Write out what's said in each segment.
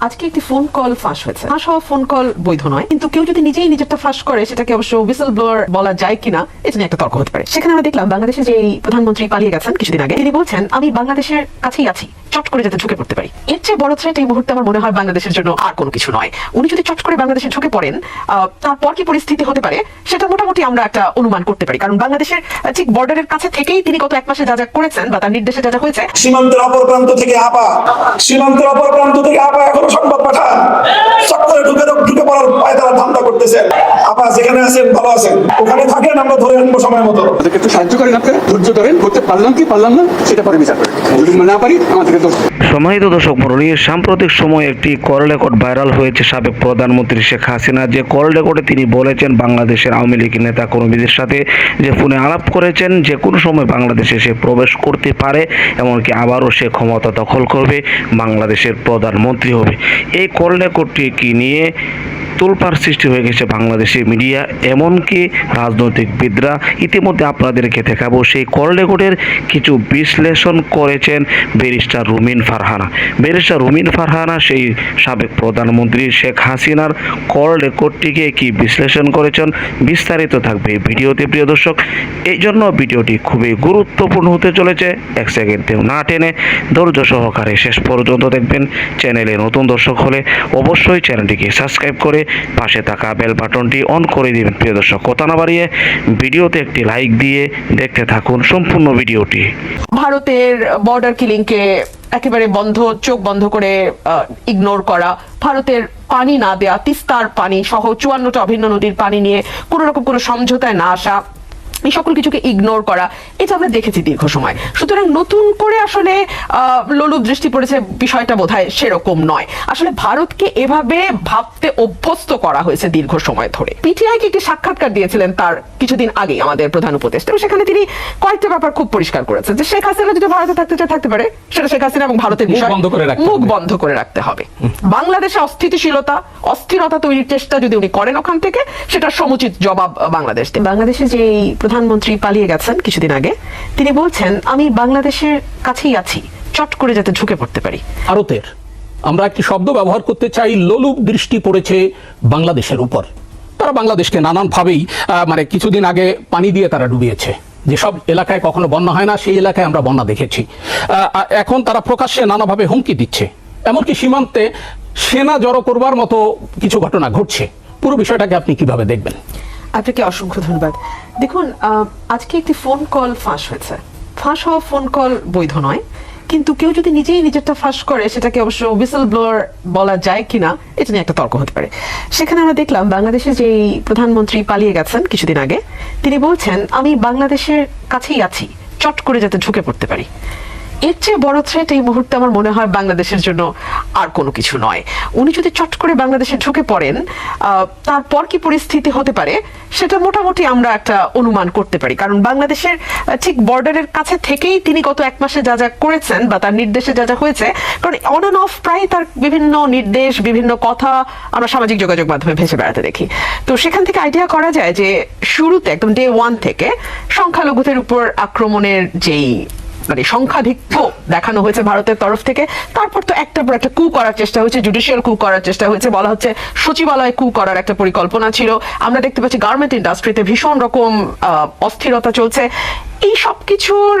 আজকে একটি phone call ফাঁস হয়েছে। ফাঁস হওয়া ফোন কল বৈধ নয়। কিন্তু কেউ যদি নিজেই নিজেরটা ফাঁস করে, সেটাকে অবশ্য হুইসেল ব্লোয়ার বলা যায় কিনা এটা নিয়ে একটা তর্ক হতে পারে। সেখানে আমরা দেখলাম বাংলাদেশের যে প্রধানমন্ত্রী পালিয়ে গেছেন কিছুদিন আগে, তিনি বলছেন, আমি বাংলাদেশের কাছেই আছি। চট করে যাতে ঢুকে পড়তে পারি। এর চেয়ে বড় থ্রেট এই মুহূর্তে আমার মনে হয় বাংলাদেশের জন্য আর কোনো কিছু নয়। উনি যদি চট করে বাংলাদেশে ঢুকে পড়েন তারপর কি পরিস্থিতি হতে পারে, সেটা মোটামুটি আমরা একটা অনুমান করতে পারি। কারণ বাংলাদেশের ঠিক বর্ডারের কাছে থেকেই তিনি গত এক মাসে যা যা করেছেন বা তার নির্দেশে যা যা হয়েছে, সীমান্তের অপর প্রান্ত থেকে আপা, সীমান্তের অপর প্রান্ত থেকে আপা এখনও সংবাদ পাঠান। চক্করে ঢুকে ঢুকে পড়ার পায়ে তারা ধান্দা করতেছেন। আপা যেখানে আছেন ভালো আছেন। ওখানে থাকেন আমরা ধরে আনব সময় মতো। আমাদেরকে একটু সাহায্য করেন আপনি ধৈর্য ধরেন করতে পারলাম কি পারলাম না সেটা পরে বিচার করেন। যদি না পারি আমাদেরকে দোষ সম্মানিত দর্শক মন্ডলী সাম্প্রতিক সময়ে একটি কল রেকর্ড ভাইরাল হয়েছে সাবেক প্রধানমন্ত্রী শেখ হাসিনা। যে কল রেকর্ডে তিনি বলেছেন বাংলাদেশের আওয়ামী লীগ নেতা কর্মীদের সাথে যে ফোনে আলাপ করেছেন যে কোনো সময় বাংলাদেশে সে প্রবেশ করতে পারে এমনকি আবারও সে ক্ষমতা দখল করবে বাংলাদেশের প্রধানমন্ত্রী হবে। এই কল রেকর্ডটি কি নিয়ে তোলপাড় সৃষ্টি হয়ে গেছে বাংলাদেশি মিডিয়া এমনকি রাজনৈতিকবিদরা ইতিমধ্যে আপনাদেরকে দেখাবো সেই কল রেকর্ডের কিছু বিশ্লেষণ করেছেন ব্যারিস্টার রুমিন ফারহানা। ব্যারিস্টার রুমিন ফারহানা, সেই সাবেক প্রধানমন্ত্রী শেখ হাসিনার কল রেকর্ডটিকে কি বিশ্লেষণ করেছেন বিস্তারিত থাকবে ভিডিওতে, প্রিয় দর্শক। এই জন্য ভিডিওটি খুবই গুরুত্বপূর্ণ হতে চলেছে। এক সেকেন্ডেও না টেনে ধৈর্য সহকারে শেষ পর্যন্ত দেখবেন। চ্যানেলে নতুন দর্শক হলে অবশ্যই চ্যানেলটিকে সাবস্ক্রাইব করে পাশে থাকা বেল বাটনটি অন করে দেবেন, প্রিয় দর্শক। কথা না বাড়িয়ে ভিডিওতে একটি লাইক দিয়ে দেখতে থাকুন সম্পূর্ণ ভিডিওটি। ভারতের বর্ডার কিলিংকে একেবারে বন্ধ, চোখ বন্ধ করে ইগনোর করা, ভারতের পানি না দেয়া, তিস্তার পানি সহ চুয়ান্নটা অভিন্ন নদীর পানি নিয়ে কোনো রকম কোনো সমঝোতায় না আসা এই সকল কিছুকে ইগনোর করা এটা আমরা দেখেছি দীর্ঘ সময়। সুতরাং নতুন করে আসলে আহ, লোলুপ দৃষ্টি পড়েছে বিষয়টা বোধহয় সেরকম নয়। আসলে ভারতকে এভাবে ভাবতে অভ্যস্ত করা হয়েছে দীর্ঘ সময় ধরে। পিটিআই কে একটি সাক্ষাৎকার দিয়েছিলেন তার কিছুদিন আগে আমাদের প্রধান উপদেষ্টা। সেখানে তিনি কয়েকটা ব্যাপার খুব পরিষ্কার করেছেন যে শেখ হাসিনা যদি ভারতে থাকতে চায় থাকতে পারে। সেটা শেখ হাসিনা এবং ভারতের মুখ বিষয়। বন্ধ করে রাখতে মুখ হবে। বন্ধ করে রাখতে হবে। বাংলাদেশে অস্থিতিশীলতা অস্থিরতা তৈরির চেষ্টা যদি উনি করেন ওখান থেকে সেটা সমুচিত জবাব বাংলাদেশ। বাংলাদেশে যে এই প্রধানমন্ত্রী পালিয়ে গেছেন কিছুদিন আগে। তিনি বলছেন, আমি বাংলাদেশের কাছেই আছি। চট করে যাতে ঢুকে পড়তে পারি। ভারতের, আমরা একটি শব্দ ব্যবহার করতে চাই, লোলুপ দৃষ্টি পড়েছে বাংলাদেশের উপর। তারা বাংলাদেশকে নানানভাবেই মানে কিছুদিন আগে পানি দিয়ে তারা ডুবিয়েছে। যেসব এলাকায় কখনো বন্যা হয় না, সেই এলাকায় আমরা বন্যা দেখেছি। এখন তারা প্রকাশ্যে নানাভাবে হুমকি দিচ্ছে। এমনকি সীমান্তে সেনা জড়ো করবার মতো কিছু ঘটনা ঘটছে। পুরো বিষয়টাকে আপনি কীভাবে দেখবেন? আপনাকে অসংখ্য ধন্যবাদ। দেখুন আজকে একটি ফোন কল ফাঁস হয়েছে। ফাঁস হওয়া ফোন কল বৈধ নয়, কিন্তু কেউ যদি নিজেই নিজেরটা ফাঁস করে, সেটাকে অবশ্য হুইসেল ব্লোয়ার বলা যায় কিনা, এটা নিয়ে একটা তর্ক হতে পারে। সেখানে আমরা দেখলাম বাংলাদেশের যে প্রধানমন্ত্রী পালিয়ে গেছেন কিছুদিন আগে, তিনি বলছেন, আমি বাংলাদেশের কাছেই আছি, চট করে যাতে ঢুকে পড়তে পারি। এর চেয়ে বড় থ্রেট এই মুহূর্তে আমার মনে হয় বাংলাদেশের জন্য আর কোনো কিছু নয়। উনি যদি চট করে বাংলাদেশে ঢুকে পড়েন তারপর কি পরিস্থিতি হতে পারে, সেটা মোটামুটি আমরা একটা অনুমান করতে পারি। কারণ বাংলাদেশের ঠিক বর্ডারের কাছে থেকেই তিনি গত এক মাসে যা যা করেছেন বা তার নির্দেশে যা যা হয়েছে, কারণ অন অ্যান্ড অফ প্রায় তার বিভিন্ন নির্দেশ, বিভিন্ন কথা আমরা সামাজিক যোগাযোগ মাধ্যমে ভেসে বেড়াতে দেখি। তো সেখান থেকে আইডিয়া করা যায় যে, শুরুতে, একদম ডে ওয়ান থেকে সংখ্যালঘুদের উপর আক্রমণের যেই মানে সংখ্যাধিক্য দেখানো হয়েছে ভারতের তরফ থেকে। তারপর তো একটা পর একটা কু করার চেষ্টা হয়েছে জুডিশিয়াল কু করার চেষ্টা হয়েছে, বলা হচ্ছে সচিবালয় কু করার একটা পরিকল্পনা ছিল। আমরা দেখতে পাচ্ছি গার্মেন্ট ইন্ডাস্ট্রিতে ভীষণ রকম অস্থিরতা চলছে। এই সব কিছুর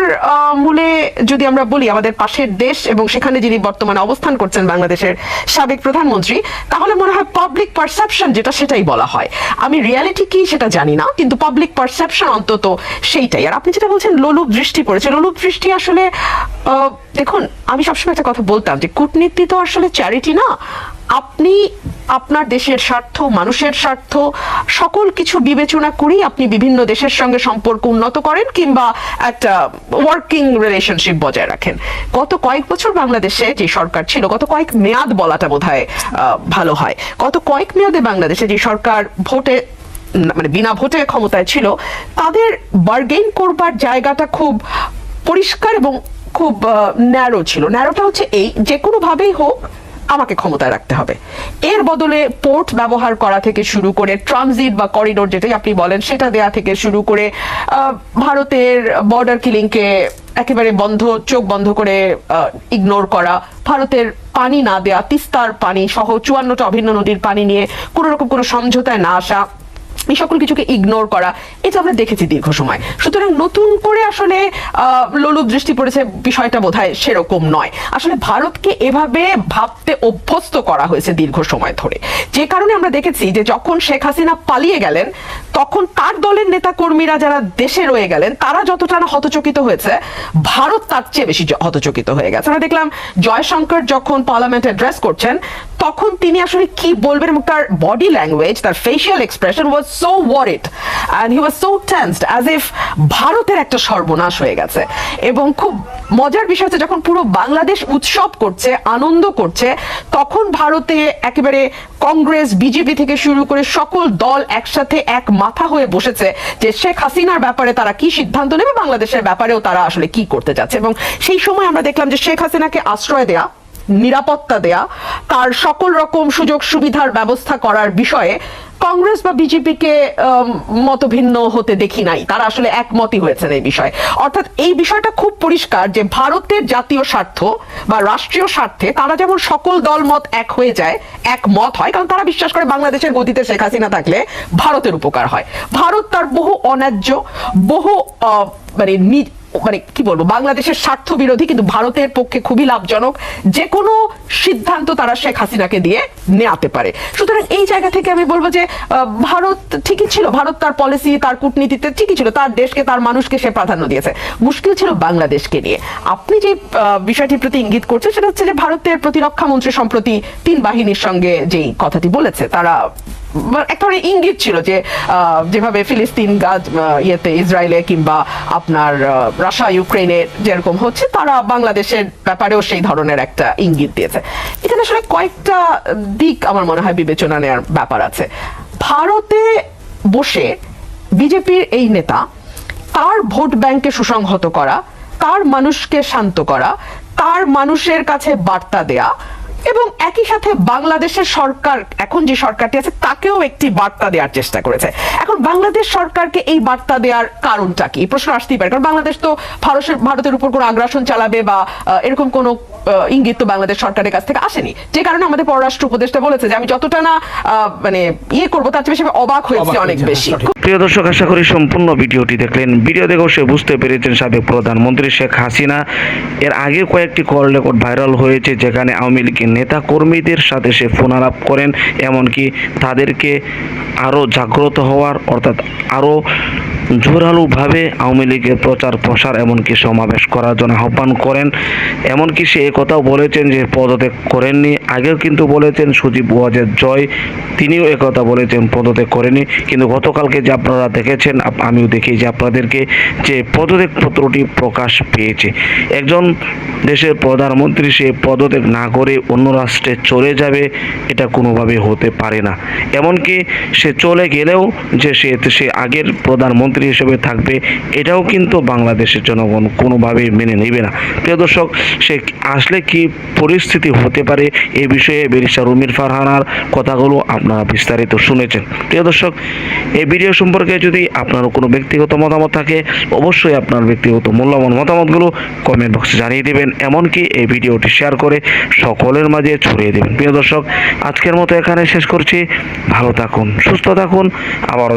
মূলে যদি আমরা বলি আমাদের পাশের দেশ এবং সেখানে যিনি বর্তমানে অবস্থান করছেন বাংলাদেশের সাবেক প্রধানমন্ত্রী, তাহলে মনে হয় পাবলিক পারসেপশন যেটা সেটাই বলা হয়। আমি রিয়ালিটি কি সেটা জানি না, কিন্তু পাবলিক পারসেপশন অন্তত সেইটাই। আর আপনি যেটা বলছেন, লোলুপ দৃষ্টি পড়েছে। লোলুপ দৃষ্টি আসলে দেখুন, আমি সবসময় একটা কথা বলতাম যে, কূটনীতি তো আসলে চ্যারিটি না। আপনি আপনার দেশের স্বার্থ, মানুষের স্বার্থ, সকল কিছু বিবেচনা করেই আপনি বিভিন্ন দেশের সঙ্গে সম্পর্ক উন্নত করেন কিংবা একটা ওয়ার্কিং রিলেশনশিপ বজায় রাখেন। গত কয়েক বছর বাংলাদেশে যে সরকার ছিল, গত কয়েক মেয়াদ বলাটা বোধ ভালো হয়। গত কয়েক মেয়াদে বাংলাদেশে যে সরকার ভোটে মানে বিনা ভোটে ক্ষমতায় ছিল, তাদের বার্গেন করবার জায়গাটা খুব পরিষ্কার এবং খুব ন্যারো ছিল। ন্যারোটা হচ্ছে এই, যে কোনোভাবেই হোক আমাকে ক্ষমতায় রাখতে হবে। এর বদলে পোর্ট ব্যবহার করা থেকে শুরু করে ট্রানজিট বা করিডোর যেটাই আপনি বলেন, সেটা দেয়া থেকে শুরু করে ভারতের বর্ডার কিলিংকে একেবারে বন্ধ, চোখ বন্ধ করে ইগনোর করা, ভারতের পানি না দেয়া, তিস্তার পানি সহ চুয়ান্নটা অভিন্ন নদীর পানি নিয়ে কোনো রকম কোনো সমঝোতায় না আসা এই সকল কিছুকে ইগনোর করা এটা আমরা দেখেছি দীর্ঘ সময়। সুতরাং নতুন করে আসলে লোলুপ দৃষ্টি পড়েছে, বিষয়টা বোধহয় সেরকম নয়। আসলে ভারতকে এভাবে ভাবতে অভ্যস্ত করা হয়েছে দীর্ঘ সময় ধরে। যে কারণে আমরা দেখেছি যে যখন শেখ হাসিনা পালিয়ে গেলেন, তখন তার দলের নেতা কর্মীরা যারা দেশে রয়ে গেলেন, তারা যতটা না হতচকিত হয়েছে, ভারত তার চেয়ে বেশি হতচকিত হয়ে গেছে। আমরা দেখলাম জয়শঙ্কর যখন পার্লামেন্ট অ্যাড্রেস করছেন, তখন তিনি আসলে কি বলবেন এবং তার বডি ল্যাঙ্গুয়েজ তার facial expression was so worried and he was so tensed as if ভারতের একটা সর্বনাশ হয়ে গেছে। এবং খুব মজার বিষয় হচ্ছে যখন পুরো বাংলাদেশ উৎসব করছে, আনন্দ করছে, তখন ভারতে একেবারে কংগ্রেস, বিজেপি থেকে শুরু করে সকল দল একসাথে এক মাথা হয়ে বসেছে যে শেখ হাসিনার ব্যাপারে তারা কি সিদ্ধান্ত নেবে, বাংলাদেশের ব্যাপারেও তারা আসলে কি করতে যাচ্ছে। এবং সেই সময় আমরা দেখলাম যে শেখ হাসিনাকে আশ্রয় দেয়া নিরাপত্তা দেয়া, তার সকল রকম সুযোগ সুবিধার ব্যবস্থা করার বিষয়ে কংগ্রেস বা বিজেপিকে মতভিন্ন হতে দেখি নাই। তারা আসলে একমতই হয়েছেন এই বিষয়ে। অর্থাৎ এই বিষয়টা খুব পরিষ্কার যে ভারতের জাতীয় স্বার্থ বা রাষ্ট্রীয় স্বার্থে তারা যেমন সকল দলমত এক হয়ে যায়, একমত হয়, কারণ তারা বিশ্বাস করে বাংলাদেশের গতিতে শেখ হাসিনা থাকলে ভারতের উপকার হয়। ভারত তার বহু অন্যায্য, বহু মানে মানে কি বলব, বাংলাদেশের স্বার্থ বিরোধী, কিন্তু ভারতের পক্ষে খুবই লাভজনক। যে কোনো সিদ্ধান্ত তারা শেখ হাসিনাকে দিয়ে নেওয়াতে পারে। সুতরাং এই জায়গা থেকে আমি বলব যে ভারত ঠিকই ছিল, ভারত তার পলিসি তার কূটনীতিতে ঠিকই ছিল, তার দেশকে, তার মানুষকে সে প্রাধান্য দিয়েছে। মুশকিল ছিল বাংলাদেশকে নিয়ে। আপনি যে বিষয়টির প্রতি ইঙ্গিত করছেন, সেটা হচ্ছে যে ভারতের প্রতিরক্ষা মন্ত্রী সম্প্রতি তিন বাহিনীর সঙ্গে যেই কথাটি বলেছে, তারা বা- এক ধরনের ইঙ্গিত ছিল যে যেভাবে ফিলিস্তিন গাজ ইয়েতে ইসরায়েলে কিংবা আপনার রাশিয়া ইউক্রেনে যেরকম হচ্ছে, তারা বাংলাদেশের ব্যাপারেও সেই ধরনের একটা ইঙ্গিত দিয়েছে। এখানে আসলে কয়েকটা দিক আমার মনে হয় বিবেচনা নেওয়ার ব্যাপার আছে। ভারতে বসে বিজেপির এই নেতা, তার ভোট ব্যাংকে সুসংহত করা, তার মানুষকে শান্ত করা, তার মানুষের কাছে বার্তা দেয়া এবং একই সাথে বাংলাদেশের সরকার, এখন যে সরকারটি আছে, তাকেও একটি বার্তা দেওয়ার চেষ্টা করেছে। এখন বাংলাদেশ সরকারকে এই বার্তা দেওয়ার কারণটা কি? এই প্রশ্ন আসতেই পারে। কারণ বাংলাদেশ তো ভারতের ভারতের উপর কোনো আগ্রাসন চালাবে বা এরকম কোনো ইঙ্গিত তো বাংলাদেশ সরকারের কাছ থেকে আসেনি। যে কারণে আমাদের পররাষ্ট্র উপদেষ্টা বলেছে যে আমি যতটা না মানে ইয়ে করব তার চেয়ে বেশি অবাক হয়েছে অনেক বেশি। সঠিক। প্রিয় দর্শক আশা করি সম্পূর্ণ ভিডিওটি দেখলেন। ভিডিও দেখেও সে বুঝতে পেরেছেন সাবেক প্রধানমন্ত্রী শেখ হাসিনা। এর আগে কয়েকটি কল রেকর্ড ভাইরাল হয়েছে যেখানে আওয়ামী লীগের নেতা কর্মীদের সাথে সে ফোন আলাপ করেন। এমনকি তাদেরকে আরও জাগ্রত হওয়ার অর্থাৎ আরও জোরালোভাবে আওয়ামী লীগের প্রচার প্রসার এমনকি সমাবেশ করার জন্য আহ্বান করেন। এমনকি সে একথাও বলেছেন যে পদত্যাগ করেননি। আগেও কিন্তু বলেছেন সুদীপ ওয়াজের জয়, তিনিও একথা বলেছেন পদত্যাগ করেনি কিন্তু গতকালকে যে আপনারা দেখেছেন আমিও দেখি যে আপনাদেরকে যে পদত্যাগ পত্রটি প্রকাশ পেয়েছে। একজন দেশের প্রধানমন্ত্রী সে পদত্যাগ না করে অন্য রাষ্ট্রে চলে যাবে, এটা কোনোভাবে হতে পারে না। এমনকি সে চলে গেলেও যে সে সে আগের প্রধানমন্ত্রী হিসেবে থাকবে, এটাও কিন্তু বাংলাদেশের জনগণ কোনোভাবেই মেনে নেবে না। প্রিয় দর্শক, সে আসলে কি পরিস্থিতি হতে পারে এই বিষয়ে বেরিসা রুমির ফারহানার কথাগুলো আপনারা বিস্তারিত শুনেছেন। প্রিয় দর্শক এই ভিডিও সম্পর্কে যদি আপনার কোনো ব্যক্তিগত মতামত থাকে, অবশ্যই আপনার ব্যক্তিগত মূল্যবান মতামতগুলো কমেন্ট বক্সে জানিয়ে দেবেন, এমনকি এই ভিডিওটি শেয়ার করে সকলের মাঝে ছড়িয়ে দেবেন। প্রিয় দর্শক, আজকের মতো এখানে শেষ করছি। ভালো থাকুন, সুস্থ থাকুন, আবারও